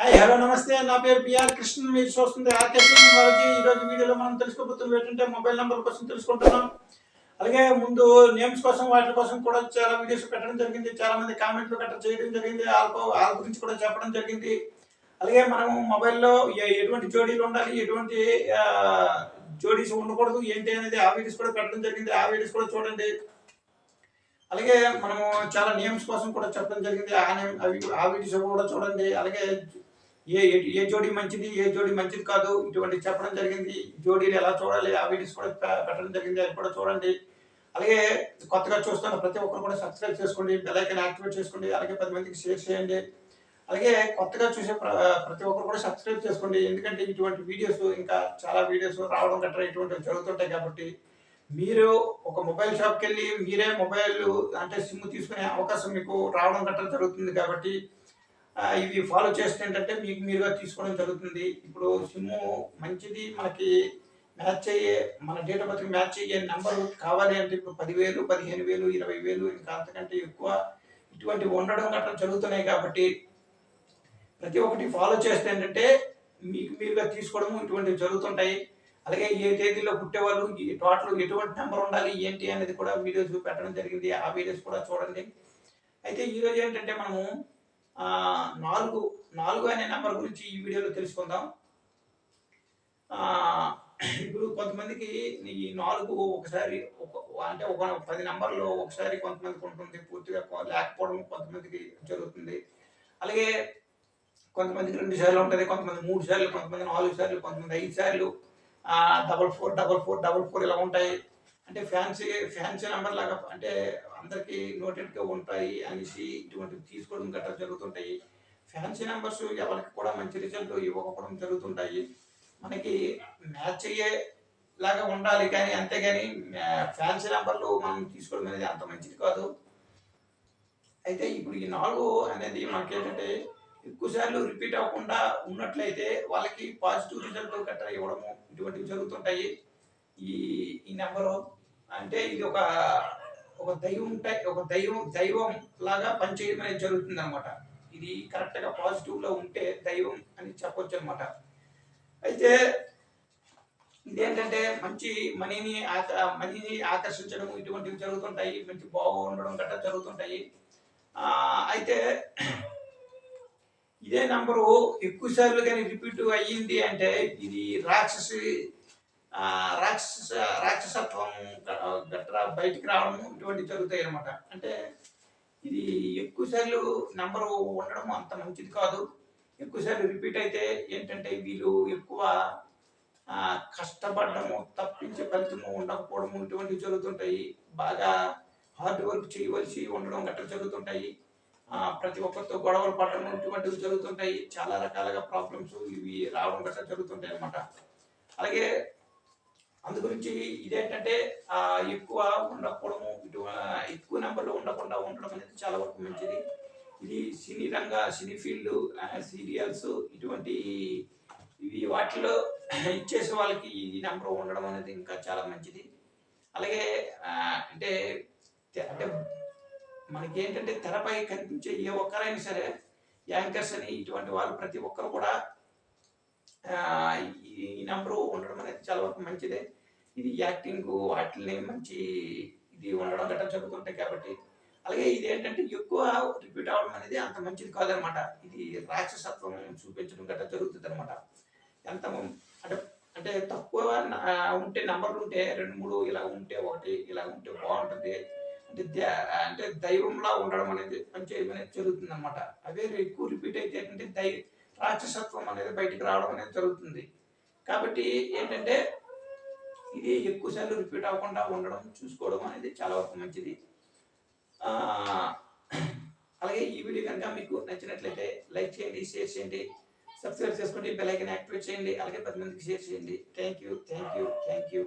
Hi hello నమస్తే నా పేరు పిఆర్ కృష్ణ మీరు చూస్తుంది ఆర్కే ఈ రోజు వీడియోలో మనం తెలుసుకోబోతున్న ఏంటంటే మొబైల్ నెంబర్ కోసం తెలుసుకుంటున్నాం. అలాగే ముందు నేమ్స్ కోసం వాటి కోసం కూడా చాలా వీడియోస్ పెట్టడం జరిగింది. చాలా మంది కామెంట్లు గట్రా చేయడం జరిగింది. వాళ్ళ వాళ్ళ గురించి కూడా చెప్పడం జరిగింది. అలాగే మనం మొబైల్లో ఎటువంటి జోడీలు ఉండాలి? ఎటువంటి జోడీస్ ఉండకూడదు? ఏంటి అనేది ఆ వీడియోస్ కూడా పెట్టడం జరిగింది. ఆ వీడియోస్ కూడా చూడండి. అలాగే మనము చాలా నేమ్స్ కోసం కూడా చెప్పడం జరిగింది. ఆ నేమ్ అవి ఆ వీడియోస్ కూడా చూడండి. అలాగే ఏ ఏ- జోడీ మంచిది ఏ జోడీ మంచిది కాదు. ఇటువంటి చెప్పడం జరిగింది. జోడీలు ఎలా చూడాలి ఆ వీడియోస్ కూడా పెట్టడం జరిగింది. అది కూడా చూడండి. అలాగే కొత్తగా చూస్తున్న ప్రతి ఒక్కరు కూడా సబ్స్క్రైబ్ చేసుకోండి. బెల్లైకన్ యాక్టివేట్ చేసుకోండి. అలాగే పది మందికి షేర్ చేయండి. అలాగే కొత్తగా చూసే ప్ర- ప్రతి ఒక్కరు కూడా సబ్స్క్రైబ్ చేసుకోండి. ఎందుకంటే ఇటువంటి వీడియోస్ ఇంకా చాలా వీడియోస్ రావడం గట్రా ఇటువంటివి జరుగుతుంటాయి కాబట్టి మీరు ఒక మొబైల్ షాప్కి వెళ్ళి మీరే మొబైల్ అంటే సిమ్ తీసుకునే అవకాశం మీకు రావడం గట్రా జరుగుతుంది కాబట్టి ఇవి ఫాలో చేస్తే ఏంటంటే మీకు మీరుగా తీసుకోవడం జరుగుతుంది. ఇప్పుడు సిమ్ మంచిది మనకి మ్యాచ్ అయ్యే మన డేట్ ఆఫ్ బర్త్కి మ్యాచ్ అయ్యే నెంబర్ కావాలి అంటే ఇప్పుడు పదివేలు పదిహేను వేలు ఇరవై వేలు ఇంకా అంతకంటే ఎక్కువ ఇటువంటి ఉండడం గట్రా జరుగుతున్నాయి కాబట్టి ప్రతి ఒక్కటి ఫాలో చేస్తే ఏంటంటే మీకు మీరుగా తీసుకోవడము ఇటువంటివి జరుగుతుంటాయి. అలాగే ఏ తేదీలో పుట్టేవాళ్ళు ఈ టోటల్ ఎటువంటి నెంబర్ ఉండాలి ఏంటి అనేది కూడా వీడియోస్ పెట్టడం జరిగింది. ఆ వీడియోస్ కూడా చూడండి. అయితే ఈరోజు ఏంటంటే మనము ఆ, నాలుగు నాలుగు అనే నెంబర్ గురించి ఈ వీడియోలో తెలుసుకుందాం. ఇప్పుడు కొంతమందికి ఈ నాలుగు ఒకసారి ఒక అంటే ఒక పది నెంబర్లు ఒకసారి కొంతమందికి ఉంటుంది పూర్తిగా లేకపోవడం కొంతమందికి జరుగుతుంది. అలాగే కొంతమందికి రెండు సార్లు ఉంటుంది కొంతమంది మూడు సార్లు కొంతమంది నాలుగు సార్లు కొంతమంది ఐదు సార్లు double four double four double four ఇలా ఉంటాయి. అంటే ఫ్యాన్సీ ఫ్యాన్సీ నెంబర్ లాగా అంటే అందరికీ నోటెడ్గా ఉంటాయి అనేసి ఇటువంటివి తీసుకోవడం గట్రా జరుగుతుంటాయి. ఫ్యాన్సీ నెంబర్స్ ఎవరికి కూడా మంచి రిజల్ట్ ఇవ్వకపోవడం జరుగుతుంటాయి. మనకి మ్యాచ్ అయ్యే లాగా ఉండాలి కానీ అంతేగాని ఫ్యాన్సీ నెంబర్లు మనం తీసుకోవడం అనేది అంత మంచిది కాదు. అయితే ఇప్పుడు ఈ నాలుగు అనేది మనకి ఏంటంటే ఎక్కువసార్లు రిపీట్ అవ్వకుండా ఉన్నట్లయితే వాళ్ళకి పాజిటివ్ రిజల్ట్ గట్రా ఇవ్వడము ఇటువంటివి జరుగుతుంటాయి. ఈ ఈ నెంబరు అంటే ఇది ఒక ఒక దైవం ఒక దైవం దైవం లాగా పనిచేయడం అనేది జరుగుతుంది అనమాట ఇది కరెక్ట్గా పాజిటివ్లో ఉంటే దైవం అని చెప్పొచ్చు అనమాట అయితే ఇదేంటంటే మంచి మనీని ఆక మనీని ఆకర్షించడం ఇటువంటివి జరుగుతుంటాయి మంచి బాగుండడం గట్రా జరుగుతుంటాయి. అయితే ఇదే నంబరు ఎక్కువ సార్లు కానీ రిపీట్ అయ్యింది అంటే ఇది రాక్షసి రాక్షస రాక్షసత్వం గట్రా బయటికి రావడం ఇటువంటివి జరుగుతాయి అనమాట అంటే ఇది ఎక్కువ సార్లు నంబరు ఉండడం అంత మంచిది కాదు. ఎక్కువ సార్లు రిపీట్ అయితే ఏంటంటే వీళ్ళు ఎక్కువ కష్టపడము తప్పించే ఫలితము ఉండకపోవడము ఇటువంటివి జరుగుతుంటాయి. బాగా హార్డ్ వర్క్ చేయవలసి ఉండడం గట్రా జరుగుతుంటాయి. ప్రతి ఒక్కరితో గొడవలు పడడం ఇటువంటివి జరుగుతుంటాయి. చాలా రకాలుగా ప్రాబ్లమ్స్ ఇవి రావడం గట్రా జరుగుతుంటాయి అనమాట అలాగే అందు గురించి ఇదేంటంటే ఎక్కువ ఉండకపోవడము ఇటు ఎక్కువ నెంబర్లో ఉండకుండా ఉండడం అనేది చాలా వరకు మంచిది. ఇది సినీ రంగ సినీ ఫీల్డ్ సీరియల్స్ ఇటువంటి ఇవి వాటిలో ఇచ్చేసే వాళ్ళకి ఈ నెంబర్ ఉండడం అనేది ఇంకా చాలా మంచిది. అలాగే అంటే అంటే మనకి ఏంటంటే తెరపై కనిపించే ఏ ఒక్కరైనా సరే యాంకర్స్ అని ఇటువంటి వాళ్ళు ప్రతి ఒక్కరు కూడా ఈ నెంబరు ఉండడం అనేది చాలా వరకు మంచిదే. ఇది యాక్టింగ్ వాటిని మంచి ఇది ఉండడం గట్రా జరుగుతుంటాయి కాబట్టి. అలాగే ఇది ఏంటంటే ఎక్కువ రిపీట్ అవడం అనేది అంత మంచిది కాదనమాట. ఇది రాక్షసత్వం చూపించడం గట్రా జరుగుతుంది అనమాట ఎంత అంటే అంటే తక్కువ ఉంటే నెంబర్లు ఉంటే రెండు మూడు ఇలా ఉంటే ఒకటి ఇలా ఉంటే బాగుంటుంది. అంటే అంటే దైవంలా ఉండడం అనేది పనిచేయడం అనేది జరుగుతుంది అనమాట అదే ఎక్కువ రిపీట్ అయితే ఏంటంటే దై రాక్షసత్వం అనేది బయటికి రావడం అనేది జరుగుతుంది. కాబట్టి ఏంటంటే ఇది ఎక్కువసార్లు రిపీట్ అవ్వకుండా ఉండడం చూసుకోవడం అనేది చాలా వరకు మంచిది. అలాగే ఈ వీడియో కనుక మీకు నచ్చినట్లయితే లైక్ చేయండి షేర్ చేయండి సబ్స్క్రైబ్ చేసుకోండి బెల్ ఐకన్ యాక్టివేట్ చేయండి అలాగే పది మందికి షేర్ చేయండి. Thank you thank you thank you